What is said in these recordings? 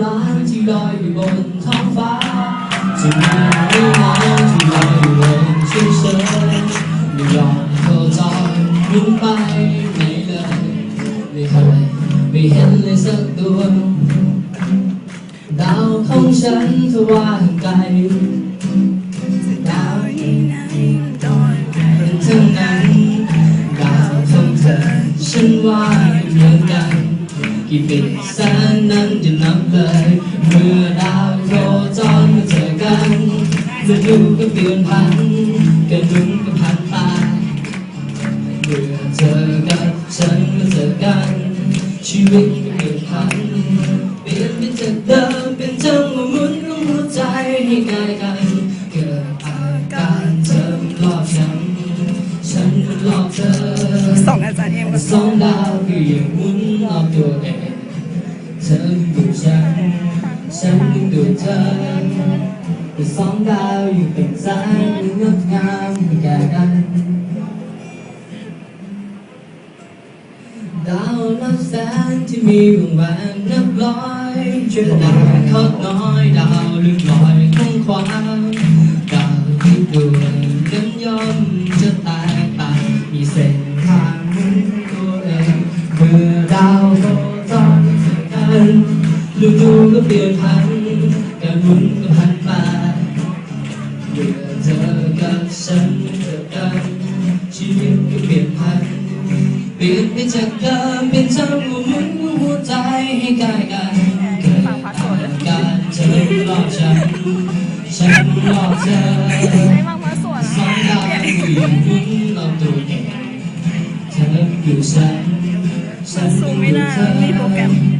รักที่ลอยอยู่บนท้องฟ้าจะมีเรื่องราวที่ลอยอยู่บนเฉยๆไม่ยอมโคจรลงไปไหนเลยไม่เคยไม่เห็นเลยสักดวงดาวของฉันเธอว่าห่างไกลดาวยิ่งเป็นไหนทั้งนั้นดาวของเธอฉันว่าเหมือนกัน กี่ปีแสนนั้นจะนับเลยเมื่อดาวโคจรมาเจอกันฤดูก็เปลี่ยนพันกันดุนก็พันตายเมื่อเจอกับฉันมาเจอกัน ชีวิตก็เปลี่ยนพันเปลี่ยนไปจากเดิมเป็นจังหวะหมุนของหัวใจให้ใกล้กันเกิดอาการเธอมันรอบฉันฉันมันรอบเธอส่งอาจารย์เอ็มมาสองดาวคือยังหมุนรอบตัวเอง เธออยู่ฉันฉันยังดูเธอแต่สองดาวอยู่เป็นสายมันงดงามไม่แก่กันดาวนับแสน ฤดูก็เปลี่ยนพันการหมุนก็พันไปเมื่อเธอกับฉันเจอกันชีวิตก็เปลี่ยนพันเปลี่ยน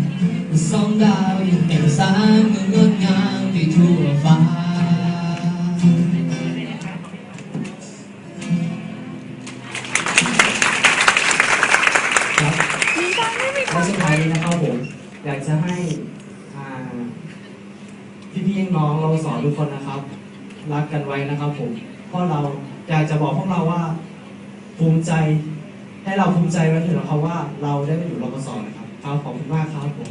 ไเปล่งแสงเหมือนงดงามไปทั่วฟ้า ครับมีบ้างไม่มีคและนสุดท้ายนี้นะครับผม อยากจะให้อ่าพี่ๆน้องๆเราสอนทุกคนนะครับ รักกันไว้นะครับผมเพราะเราอยากจะบอกพวกเราว่า ภูมิใจ ให้เราภูมิใจไว้เถอะนะครับว่าเราได้มาอยู่รปศนะครับครับขอบคุณมากครับผม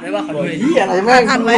ได้ว่าขอดูหน่อย เหี้ยอะไรแม่งอ่านไว้